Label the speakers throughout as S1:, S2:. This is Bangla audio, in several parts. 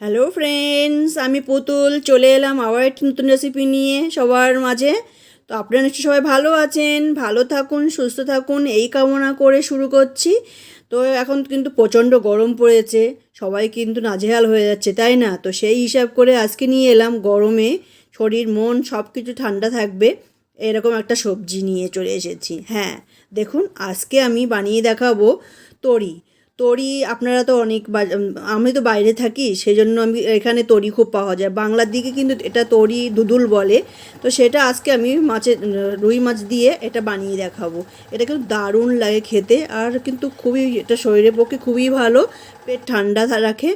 S1: হ্যালো ফ্রেন্ডস আমি পুতুল। চলে এলাম আবার একটি নতুন রেসিপি নিয়ে সবার মাঝে। তো আপনারা নিশ্চয়ই সবাই ভালো আছেন, ভালো থাকুন, সুস্থ থাকুন। এই কামনা করে শুরু করছি। তো এখন কিন্তু প্রচণ্ড গরম পড়েছে। সবাই কিন্তু নাজেহাল হয়ে যাচ্ছে, তাই না? তো সেই হিসাব করে আজকে নিয়ে এলাম গরমে। শরীর, মন সব কিছু ঠান্ডা থাকবে। এরকম একটা সবজি নিয়ে চলে এসেছি। হ্যাঁ দেখুন, আজকে আমি বানিয়ে দেখাবো তরি। তরি আপনারা তো অনেক আমি তো বাইরে থাকি সেই জন্য আমি এখানে তরি খুব পাওয়া যায়। বাংলার দিকে কিন্তু এটা তরি দুদুল বলে, তো সেটা আজকে আমি মাছের রুই মাছ দিয়ে এটা বানিয়ে দেখাবো। এটা কিন্তু দারুণ লাগে খেতে, আর কিন্তু খুবই, এটা শরীরের পক্ষে খুবই ভালো, পেট ঠান্ডা রাখে।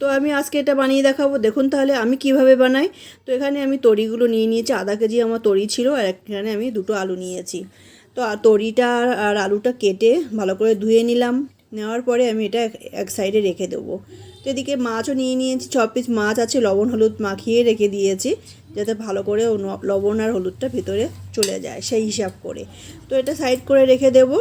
S1: তো আমি আজকে এটা বানিয়ে দেখাবো। দেখুন তাহলে আমি কীভাবে বানাই। তো এখানে আমি তরিগুলো নিয়ে নিয়েছি, আধা কেজি আমার তরি ছিল, আর এখানে আমি দুটো আলু নিয়েছি। তো তরিটা আর আলুটা কেটে ভালো করে ধুয়ে নিলাম। নেওয়ার পরে আমি এটা এক- সাইডে রেখে দেবো। তো এদিকে মাছও নিয়ে নিয়েছি ছ পিস মাছ আছে, লবণ, হলুদ মাখিয়ে রেখে দিয়েছি, যাতে ভালো করে লবণ আর হলুদটা ভিতরে চলে যায় সেই হিসাব করে। তো এটা সাইড করে রেখে দেবো।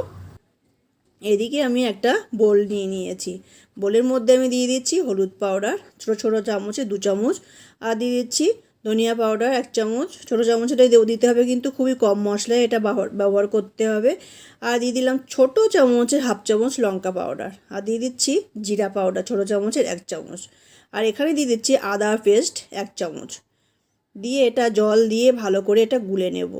S1: এদিকে আমি একটা বোল নিয়ে নিয়েছি। বোলের মধ্যে আমি দিয়ে দিচ্ছি হলুদ পাউডার ছোটো ছোটো চামচে দু চামচ, আর দিয়ে দিচ্ছি ধনিয়া পাউডার এক চামচ, ছোটো চামচটাই দিতে হবে কিন্তু খুবই কম মশলায় এটা ব্যবহার করতে হবে। আর দিয়ে দিলাম ছোটো চামচের হাফ চামচ লঙ্কা পাউডার আর দিয়ে দিচ্ছি জিরা পাউডার ছোটো চামচের এক চামচ। আর এখানে দিয়ে দিচ্ছি আদা পেস্ট এক চামচ। দিয়ে এটা জল দিয়ে ভালো করে এটা গুলে নেব।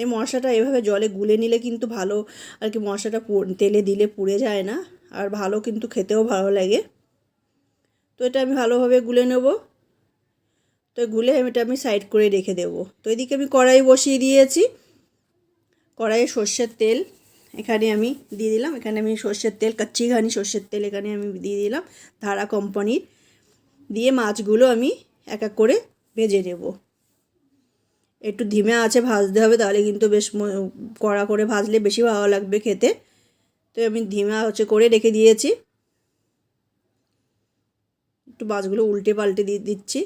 S1: এই মশলাটা এভাবে জলে গুলে নিলে কিন্তু ভালো, আর কি মশলাটা তেলে দিলে পুড়ে যায় না, আর ভালো কিন্তু খেতেও ভালো লাগে। তো এটা আমি ভালোভাবে গুলে নেব। তো গুলে আমি এটা আমি সাইড করে রেখে দেব। তো এদিকে আমি কড়াই বসিয়ে দিয়েছি। কড়াইয়ে সর্ষের তেল এখানে আমি দিয়ে দিলাম। এখানে আমি সর্ষের তেল কাচ্চি ঘানি সর্ষের তেল এখানে আমি দিয়ে দিলাম। ধারা কোম্পানির দিয়ে মাছগুলো আমি এক এক করে ভেজে নেব। একটু ধিমে আছে ভাজতে হবে, তাহলে কিন্তু বেশ কড়া করে ভাজলে বেশি ভালো লাগবে খেতে। তো আমি ধিমা হচ্ছে করে রেখে দিয়েছি। একটু মাছগুলো উল্টে পাল্টে দিয়ে দিচ্ছি।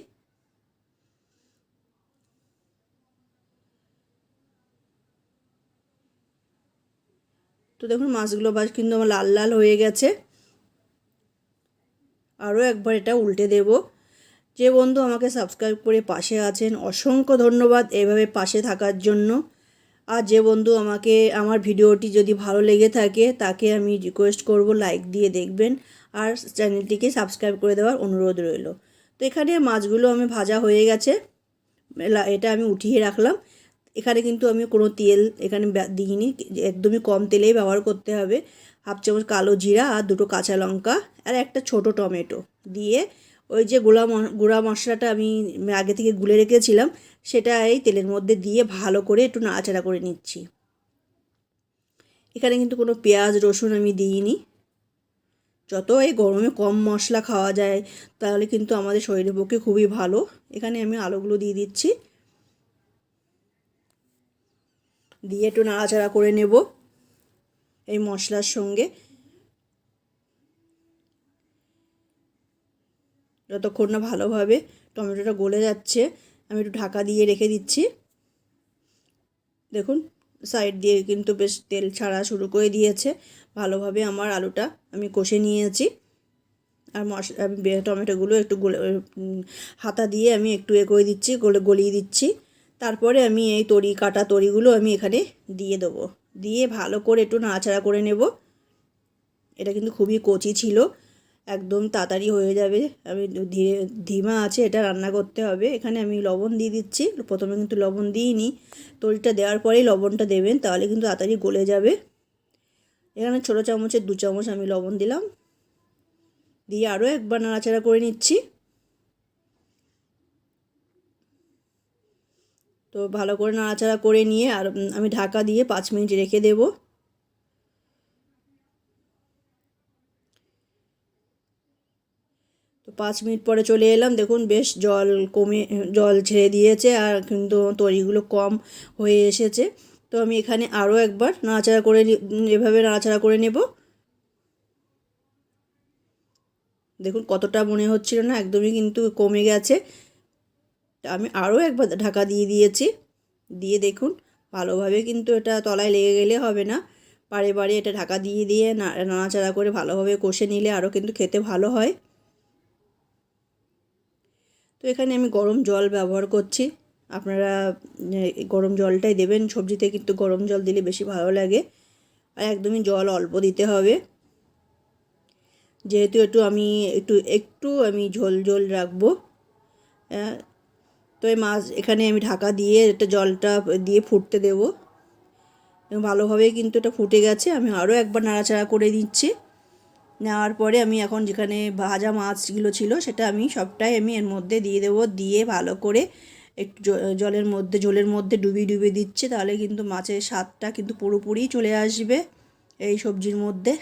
S1: তো দেখুন, মাছগুলো বাস কিন্তু আমার লাল লাল হয়ে গেছে। আরও একবার এটা উল্টে দেবো। যে বন্ধু আমাকে সাবস্ক্রাইব করে পাশে আছেন, অসংখ্য ধন্যবাদ এভাবে পাশে থাকার জন্য। আর যে বন্ধু আমাকে আমার ভিডিওটি যদি ভালো লেগে থাকে, তাকে আমি রিকোয়েস্ট করব লাইক দিয়ে দেখবেন আর চ্যানেলটিকে সাবস্ক্রাইব করে দেওয়ার অনুরোধ রইল। তো এখানে মাছগুলো আমি ভাজা হয়ে গেছে। এটা আমি উঠিয়ে রাখলাম। এখানে কিন্তু আমি কোনো তেল এখানে দিইনি। একদমই কম তেলেই ব্যবহার করতে হবে। হাফ চামচ কালো জিরা আর দুটো কাঁচা লঙ্কা আর একটা ছোট টমেটো দিয়ে ওই যে গোলা গুঁড়া মশলাটা আমি আগে থেকে গুলে রেখেছিলাম, সেটা এই তেলের মধ্যে দিয়ে ভালো করে একটু নাড়াচাড়া করে নিচ্ছি। এখানে কিন্তু কোনো পেঁয়াজ, রসুন আমি দিইনি। যত এই গরমে কম মশলা খাওয়া যায়, তাহলে কিন্তু আমাদের শরীরের পক্ষে খুবই ভালো। এখানে আমি আলুগুলো দিয়ে দিচ্ছি। দিয়ে একটু নাড়াচাড়া করে নেব এই মশলার সঙ্গে। যতক্ষণ না ভালোভাবে টমেটোটা গলে যাচ্ছে, আমি একটু ঢাকা দিয়ে রেখে দিচ্ছি। দেখুন সাইড দিয়ে কিন্তু বেশ তেল ছাড়া শুরু করে দিয়েছে। ভালোভাবে আমার আলুটা আমি কষে নিয়েছি। আর মশলা আমি টমেটোগুলো একটু গলে হাতা দিয়ে আমি একটু এ করে দিচ্ছি, গলে, গলিয়ে দিচ্ছি। তারপরে আমি এই তরি, কাটা তরিগুলো আমি এখানে দিয়ে দেবো। দিয়ে ভালো করে একটু নাড়াচাড়া করে নেব। এটা কিন্তু খুবই কচি ছিল। একদম তাড়াতাড়ি হয়ে যাবে। আমি ধীরে, ধিমা আছে, এটা রান্না করতে হবে। এখানে আমি লবণ দিয়ে দিচ্ছি। প্রথমে কিন্তু লবণ দিইনি। তরিটা দেওয়ার পরেই লবণটা দেবেন, তাহলে কিন্তু তাড়াতাড়ি গলে যাবে। এখানে ছোটো চামচের দু চামচ আমি লবণ দিলাম। দিয়ে আরও একবার নাড়াচাড়া করে নিচ্ছি। তো ভালো করে নাড়াচাড়া করে নিয়ে আর আমি ঢাকা দিয়ে পাঁচ মিনিট রেখে দেবো। পাঁচ মিনিট পরে চলে এলাম। দেখুন, বেশ জল কমে, জল ছেড়ে দিয়েছে আর কিন্তু তরিগুলো কম হয়ে এসেছে। তো আমি এখানে আরও একবার নাড়াচাড়া করে এভাবে নাড়াচাড়া করে নেব। দেখুন, কতটা মনে হচ্ছিল না, একদমই কিন্তু কমে গেছে। আমি আরও একবার ঢাকা দিয়ে দিয়েছি। দিয়ে দেখুন, ভালোভাবে কিন্তু এটা তলায় লেগে গেলে হবে না। বারে বারে এটা ঢাকা দিয়ে দিয়ে নাড়াচাড়া করে ভালোভাবে কষে নিলে আরও কিন্তু খেতে ভালো হয়। তো এখানে আমি গরম জল ব্যবহার করছি। আপনারা গরম জলটাই দেবেন। সবজিতে কিন্তু গরম জল দিলে বেশি ভালো লাগে। আর একদমই জল অল্প দিতে হবে। যেহেতু একটু আমি, একটু একটু আমি ঝোল ঝোল রাখব। তো এই মাছ এখানে আমি ঢাকা দিয়ে এটা জলটা দিয়ে ফুটতে দেবো। ভালোভাবে কিন্তু এটা ফুটে গেছে। আমি আরও একবার নাড়াচাড়া করে দিচ্ছি নেওয়ার পরে আমি এখন যেখানে ভাজা মাছগুলো ছিল সেটা আমি সবটাই আমি এর মধ্যে দিয়ে দেবো, দিয়ে ভালো করে একটু জলের মধ্যে ঝোলের মধ্যে ডুবিয়ে ডুবিয়ে দিচ্ছে, তাহলে কিন্তু মাছের স্বাদটা কিন্তু পুরোপুরি চলে আসবে এই সবজির মধ্যে।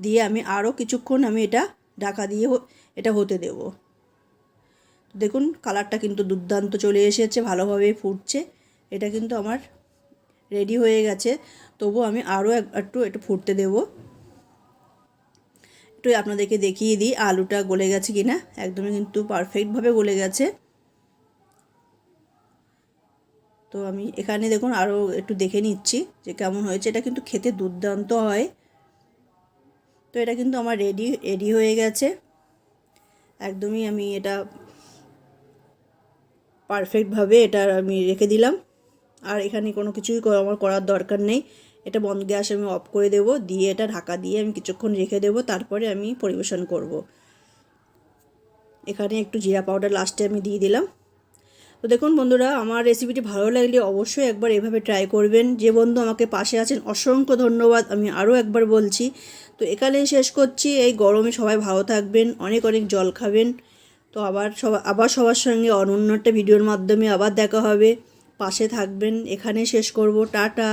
S1: দিয়ে আমি আরও কিছুক্ষণ আমি এটা ঢাকা দিয়ে এটা হতে দেব। দেখুন কালারটা কিন্তু দুর্দান্ত চলে এসেছে, ভালোভাবে ফুটছে, এটা কিন্তু আমার রেডি হয়ে গেছে তবু আমি আরও এক- একটু একটু ফুটতে দেবো। একটু আপনাদেরকে দেখিয়ে দিই, আলুটা গলে গেছে কি না একদমই কিন্তু পারফেক্টভাবে গলে গেছে। তো আমি এখানে দেখুন আরও একটু দেখে নিচ্ছি যে কেমন হয়েছে। এটা কিন্তু খেতে দুর্দান্ত হয়। তো এটা কিন্তু আমার রেডি রেডি হয়ে গেছে। একদমই আমি এটা পারফেক্টভাবে এটা আমি রেখে দিলাম। আর এখানে কোনো কিছুই আমার করার দরকার নেই। এটা বন্ধ গ্যাস আমি অফ করে দেবো, দিয়ে এটা ঢাকা দিয়ে আমি কিছুক্ষণ রেখে দেবো, তারপরে আমি পরিবেশন করব। এখানে একটু জিরা পাউডার লাস্টে আমি দিয়ে দিলাম। তো দেখুন বন্ধুরা, আমার রেসিপিটি ভালো লাগলে অবশ্যই একবার এভাবে ট্রাই করবেন। যে বন্ধু আমাকে পাশে আছেন, অসংখ্য ধন্যবাদ, আমি আরও একবার বলছি। তো এখানেই শেষ করছি, এই গরমে সবাই ভালো থাকবেন, অনেক অনেক জল খাবেন। তো আবার সবা, আবার সবার সঙ্গে অন্য একটা ভিডিওর মাধ্যমে আবার দেখা হবে। পাশে থাকবেন এখানে শেষ করব, টাটা।